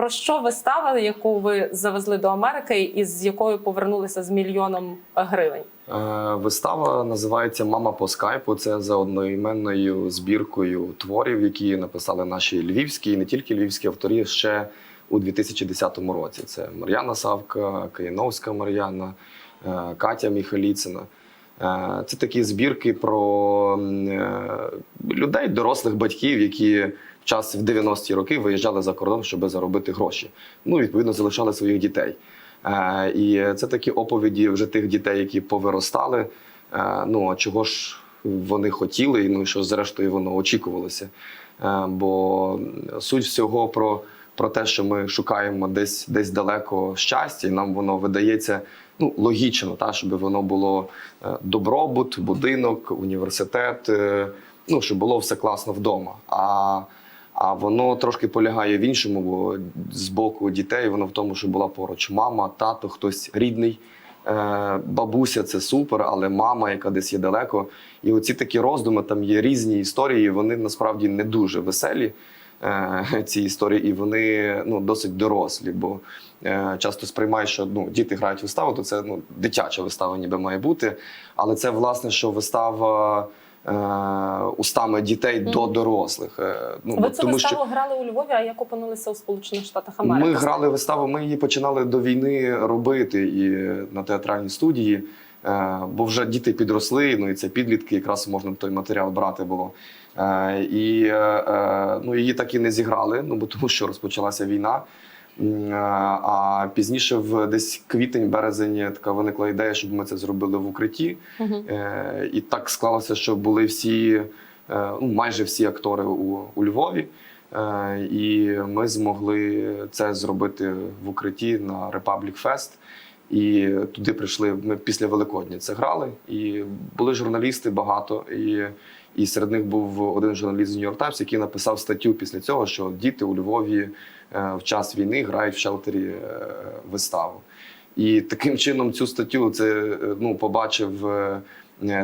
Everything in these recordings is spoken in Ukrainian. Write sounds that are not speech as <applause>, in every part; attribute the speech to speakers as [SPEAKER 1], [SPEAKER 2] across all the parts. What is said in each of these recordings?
[SPEAKER 1] Про що вистава, яку ви завезли до Америки, і з якою повернулися з мільйоном гривень?
[SPEAKER 2] Е, Вистава називається Мама по скайпу. Це за одноіменною збіркою творів, які написали наші львівські і не тільки львівські авторі ще у 2010 році. Це Мар'яна Савка, Каяновська Мар'яна, е, Катя Міхаліцина. Е, Це такі збірки про е, людей, дорослих батьків, які час в 90-ті роки виїжджали за кордон, щоб заробити гроші. Ну, відповідно, залишали своїх дітей. Е, І це такі оповіді вже тих дітей, які повиростали. Е, Ну а чого ж вони хотіли, і ну що зрештою воно очікувалося. Е, Бо суть всього про, про те, що ми шукаємо десь десь далеко щастя, і нам воно видається ну, логічно, та, щоб воно було е, добробут, будинок, університет, е, ну, щоб було все класно вдома. А а воно трошки полягає в іншому, бо з боку дітей воно в тому, що була поруч мама, тато, хтось рідний. Е, бабуся це супер, але мама, яка десь є далеко. І оці такі роздуми, там є різні історії, вони насправді не дуже веселі. е, Ці історії, і вони ну, досить дорослі, бо е, часто сприймають, що ну, діти грають виставу, то це ну, дитяча вистава ніби має бути. Але це власне, що вистава устами дітей до дорослих. Е, Ну,
[SPEAKER 1] Ви цю
[SPEAKER 2] тому
[SPEAKER 1] виставу
[SPEAKER 2] що
[SPEAKER 1] грали у Львові, а як опинилися у Сполучених Штатах Америки?
[SPEAKER 2] ми грали виставу, ми її починали до війни робити і на театральній студії. е, Бо вже діти підросли, ну і це підлітки, якраз можна той матеріал брати було. Е, І е, е, ну, її так і не зіграли, ну бо тому що розпочалася війна. А пізніше, в десь квітень-березень, така виникла ідея, щоб ми це зробили в укритті. Е, І так склалося, що були всі, е, ну, майже всі актори у, у Львові. Е, І ми змогли це зробити в укритті на Republic Fest. І туди прийшли. Ми після Великодня це грали. І були журналісти багато. І, і серед них був один журналіст з New York Times, який написав статтю після цього, що діти у Львові е, в час війни грають в шелтері е, виставу. І таким чином цю статтю це е, ну, побачив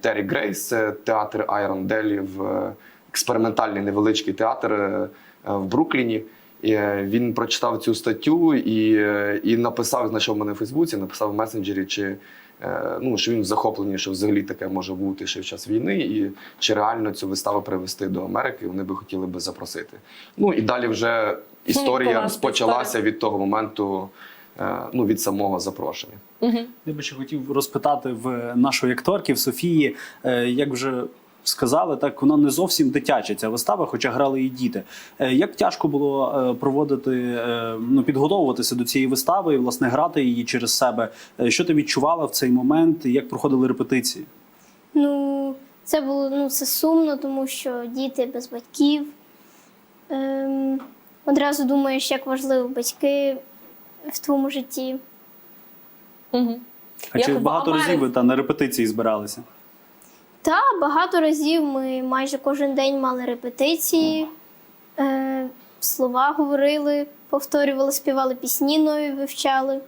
[SPEAKER 2] Террі Грейс, це театр Айрон Делі в експериментальний невеличкий театр в Брукліні. І він прочитав цю статтю і, і написав, знайшов мене в Фейсбуці, написав в месенджері, чи ну, що він захоплений, що взагалі таке може бути ще в час війни, і чи реально цю виставу привезти до Америки, вони би хотіли би запросити. Ну і далі вже історія
[SPEAKER 1] класна
[SPEAKER 2] розпочалася
[SPEAKER 1] історія.
[SPEAKER 2] від того моменту, е, ну від самого запрошення.
[SPEAKER 1] угу.
[SPEAKER 3] Я би ще хотів розпитати в нашої акторки в Софії, е, як вже сказали, так вона не зовсім дитяча ця вистава, хоча грали і діти. Е, Як тяжко було е, проводити, е, ну підготовуватися до цієї вистави і власне грати її через себе? Що ти відчувала в цей момент? і Як проходили репетиції?
[SPEAKER 4] Ну, це було ну, це сумно, тому що діти без батьків. Ем, одразу думаєш, як важливі батьки в твоєму житті.
[SPEAKER 1] Мгм.
[SPEAKER 3] А
[SPEAKER 1] Як
[SPEAKER 3] чи багато разів ви та на репетиції збиралися?
[SPEAKER 4] Та багато разів ми майже кожен день мали репетиції, е, слова говорили, повторювали, співали пісні нові, вивчали.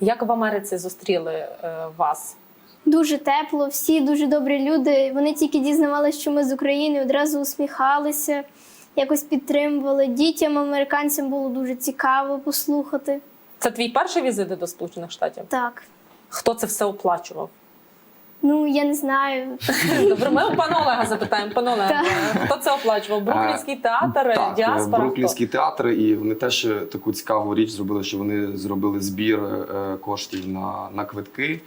[SPEAKER 1] Як в Америці зустріли е, вас?
[SPEAKER 4] Дуже тепло, всі дуже добрі люди. Вони тільки дізнавалися, що ми з України, одразу усміхалися, якось підтримували. Дітям, американцям було дуже цікаво послухати.
[SPEAKER 1] Це твій перший візит до Сполучених Штатів?
[SPEAKER 4] Так.
[SPEAKER 1] Хто це все оплачував?
[SPEAKER 4] Ну, я не знаю. <laughs>
[SPEAKER 1] Добре, ми у пана Олега запитаємо. Пане Олег, хто це оплачував? Бруклінський театр,
[SPEAKER 2] Так,
[SPEAKER 1] діаспора?
[SPEAKER 2] Бруклінський театр, і вони теж таку цікаву річ зробили, що вони зробили збір е, коштів на, на квитки.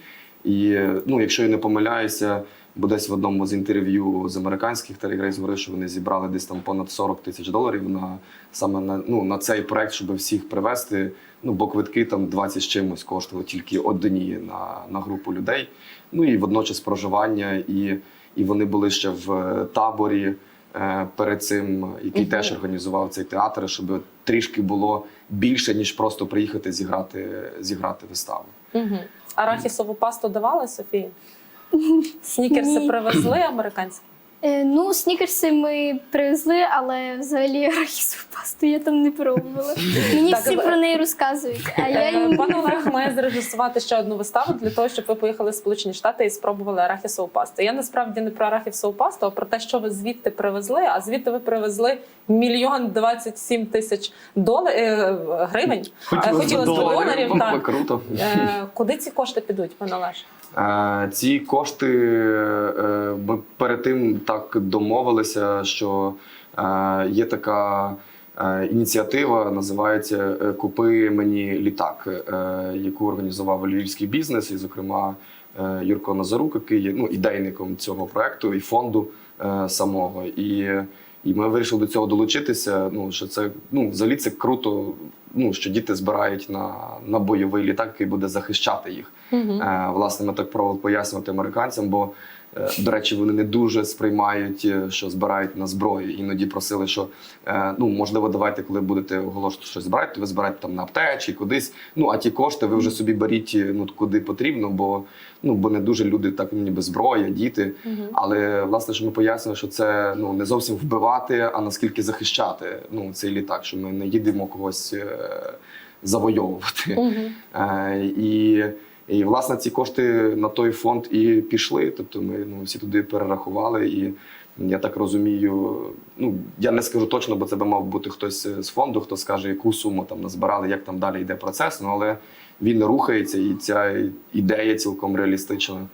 [SPEAKER 2] І ну, якщо я не помиляюся, бо десь в одному з інтерв'ю з американських Террі Грейс говорив, що вони зібрали десь там понад 40 тисяч доларів на саме на, ну, на цей проект, щоб всіх привезти. Ну, бо квитки там 20 з чимось коштували тільки одні на, на групу людей. Ну і водночас проживання, і, і вони були ще в е, таборі е, перед цим, який
[SPEAKER 1] Мгм.
[SPEAKER 2] теж організував цей театр, щоб трішки було більше, ніж просто приїхати зіграти, зіграти виставу.
[SPEAKER 1] Угу. Арахісову пасту давали Софії? Снікерси
[SPEAKER 4] Ні.
[SPEAKER 1] привезли американські?
[SPEAKER 4] Е, ну, снікерси ми привезли, але взагалі арахісову пасту я там не пробувала. Мені
[SPEAKER 1] Так,
[SPEAKER 4] всі
[SPEAKER 1] але-
[SPEAKER 4] про неї розказують, а я
[SPEAKER 1] Е,
[SPEAKER 4] їм
[SPEAKER 1] Пан Олег має зрежисувати ще одну виставу для того, щоб ви поїхали в Сполучені Штати і спробували арахісову пасту. Я насправді не про арахісову пасту, а про те, що ви звідти привезли. А звідти ви привезли мільйон двадцять сім тисяч доларів гривень. Е, Хотілося б
[SPEAKER 3] доларів.
[SPEAKER 1] доларів. Так.
[SPEAKER 2] круто.
[SPEAKER 1] Е, Куди ці кошти підуть, пане Олеж?
[SPEAKER 2] Е, Ці кошти е, ми перед тим так домовилися, що е, є така ініціатива, називається Купи мені літак, яку організував львівський бізнес, і, зокрема, Юрко Назарук, який є ну, ідейником цього проекту і фонду самого. І, і ми вирішили до цього долучитися. Ну, що це ну, взагалі це круто, ну, що діти збирають на, на бойовий літак, який буде захищати їх. Е, Власне, ми так пробували пояснювати американцям, бо, до речі, вони не дуже сприймають, е, що збирають на зброю. Іноді просили, що е, ну можливо, давайте, коли будете оголошувати щось збирати, то ви збираєте там на аптечі, кудись. Ну а ті кошти ви вже собі беріть е, ну куди потрібно, бо ну бо не дуже люди так ну, ніби зброя, діти. Але власне, що ми пояснюємо, що це ну не зовсім вбивати, а наскільки захищати ну цей літак, що ми не їдемо когось е, завойовувати. Е, і, і власне ці кошти на той фонд і пішли. Тобто ми ну, всі туди перерахували. І я так розумію, ну я не скажу точно, бо це би мав бути хтось з фонду, хто скаже, яку суму там назбирали, як там далі йде процес. Ну але він рухається, і ця ідея цілком реалістична.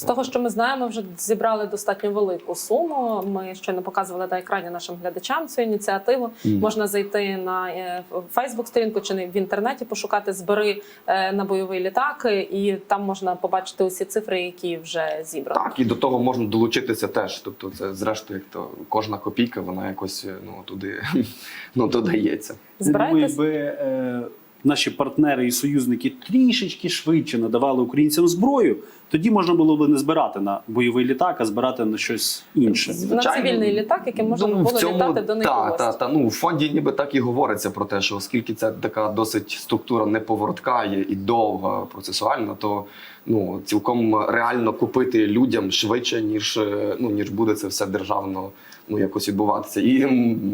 [SPEAKER 1] З того, що ми знаємо, вже зібрали достатньо велику суму. Ми ще не показували на екрані нашим глядачам цю ініціативу.
[SPEAKER 2] Мгм.
[SPEAKER 1] Можна зайти на е, Фейсбук сторінку чи в інтернеті, пошукати збори е, на бойовий літак, і там можна побачити усі цифри, які вже зібрані.
[SPEAKER 2] Так, і до того можна долучитися теж. Тобто, це зрештою, як то кожна копійка, вона якось ну туди <laughs> ну додається.
[SPEAKER 1] Збираєтесь?
[SPEAKER 3] Думаю, якби е, наші партнери і союзники трішечки швидше надавали українцям зброю, тоді можна було б не збирати на бойовий літак, а збирати на щось інше.
[SPEAKER 1] на цивільний літак, яким можна
[SPEAKER 2] Ну,
[SPEAKER 1] було
[SPEAKER 2] цьому,
[SPEAKER 1] літати до них. у
[SPEAKER 2] Та, та, та, ну, в фонді ніби так і говориться про те, що оскільки це така досить структура неповоротка є і довга процесуальна, то ну, цілком реально купити людям швидше, ніж, е, ну, ніж буде це все державно ну, якось відбуватися. І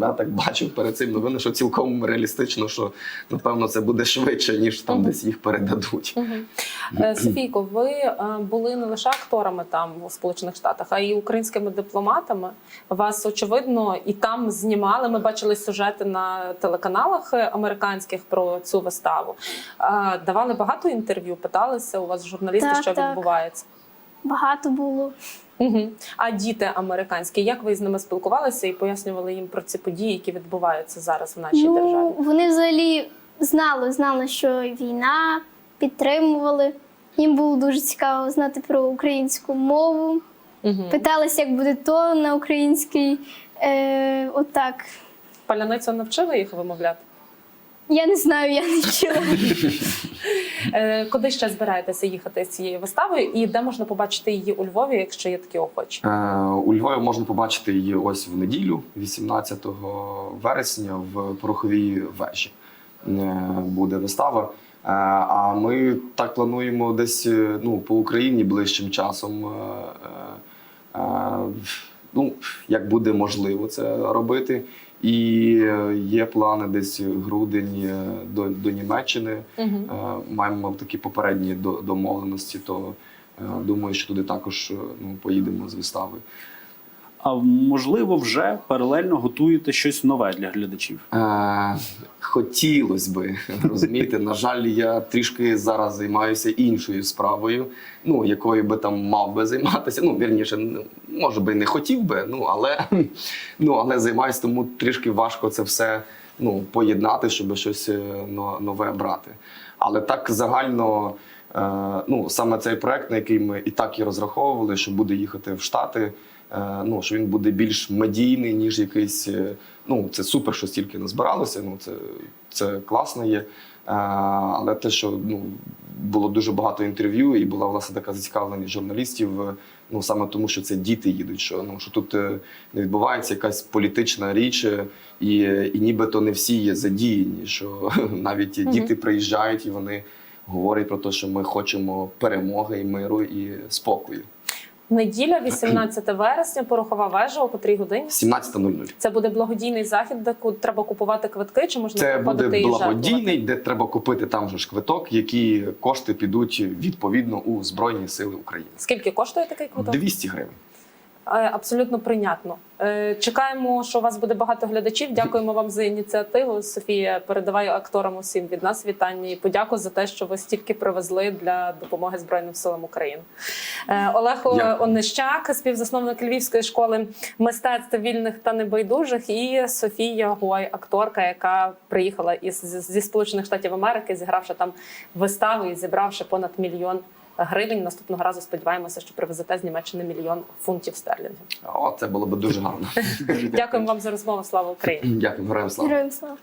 [SPEAKER 2] я так бачив перед цим новини, що цілком реалістично, що напевно це буде швидше, ніж там десь їх передадуть.
[SPEAKER 1] Е, Софійко, ви е, були не лише акторами там у Сполучених Штатах, а й українськими дипломатами. Вас очевидно і там знімали. Ми бачили сюжети на телеканалах американських про цю виставу. Е, Давали багато інтерв'ю, питалися у вас журналісти,
[SPEAKER 4] Так,
[SPEAKER 1] що
[SPEAKER 4] так.
[SPEAKER 1] відбувається.
[SPEAKER 4] Багато було.
[SPEAKER 1] Угу. А діти американські, як ви з ними спілкувалися і пояснювали їм про ці події, які відбуваються зараз в нашій державі?
[SPEAKER 4] Ну, вони взагалі знали, знали, що війна, підтримували. Їм було дуже цікаво знати про українську мову.
[SPEAKER 1] Угу.
[SPEAKER 4] Питалися, як буде то на українській. Е, отак.
[SPEAKER 1] Паляницю навчили їх вимовляти?
[SPEAKER 4] Я не знаю, я не вчила. <laughs>
[SPEAKER 1] Е, Куди ще збираєтеся їхати з цією виставою, і де можна побачити її у Львові, якщо є такі охочі?
[SPEAKER 2] Е, У Львові можна побачити її ось в неділю, 18 вересня, в пороховій вежі е, буде вистава. А ми так плануємо десь ну, по Україні ближчим часом. Ну, як буде можливо це робити. І е, є плани десь грудень е, до, до Німеччини.
[SPEAKER 1] Угу.
[SPEAKER 2] Маємо такі попередні до- домовленості, то думаю, що туди також ну, поїдемо з вистави.
[SPEAKER 3] А можливо, вже паралельно готуєте щось нове для глядачів.
[SPEAKER 2] Е, хотілося би розумієте. На жаль, я трішки зараз займаюся іншою справою, ну якою би там мав би займатися. Ну, вірніше, ну, може би не хотів би, ну але ну але займаюся, тому трішки важко це все ну, поєднати, щоб щось е, но- нове брати. Але так загально. е, Ну, саме цей проект, на який ми і так і розраховували, що буде їхати в Штати. Е, Ну, що він буде більш медійний, ніж якийсь. е, Ну, це супер, що стільки назбиралося. Ну, це, це класно є. Е, Але те, що ну, було дуже багато інтерв'ю, і була власне така зацікавленість журналістів. Ну саме тому, що це діти їдуть. Що ну що тут не відбувається якась політична річ, і, і нібито не всі є задіяні. Що <laughs> навіть
[SPEAKER 1] Мгм.
[SPEAKER 2] діти приїжджають і вони говорять про те, що ми хочемо перемоги і миру і спокою.
[SPEAKER 1] Неділя, 18 вересня, порохова вежа. О котрій годині?
[SPEAKER 2] 17.00.
[SPEAKER 1] Це буде благодійний захід, де треба купувати квитки, чи можна
[SPEAKER 2] Це буде благодійний, де треба купити там же ж квиток, які кошти підуть відповідно у Збройні Сили України.
[SPEAKER 1] Скільки коштує такий квиток?
[SPEAKER 2] 200 гривень.
[SPEAKER 1] Е, Абсолютно прийнятно. Е, Чекаємо, що у вас буде багато глядачів. Дякуємо вам за ініціативу. Софія, передаваю акторам усім від нас вітання і подяку за те, що ви стільки привезли для допомоги Збройним силам України. Е, Олег
[SPEAKER 2] Дякую.
[SPEAKER 1] Онищак, співзасновник Львівської школи мистецтв вільних та небайдужих, і Софія Гой, акторка, яка приїхала із зі Сполучених Штатів Америки, зігравши там виставу і зібравши понад мільйон. Гривень наступного разу сподіваємося, що привезете з Німеччини мільйон фунтів стерлінгів.
[SPEAKER 2] О, це було б дуже гарно. <laughs>
[SPEAKER 1] Дякуємо вам за розмову. Слава Україні!
[SPEAKER 2] Дякую, героям слава.
[SPEAKER 4] Героям слава.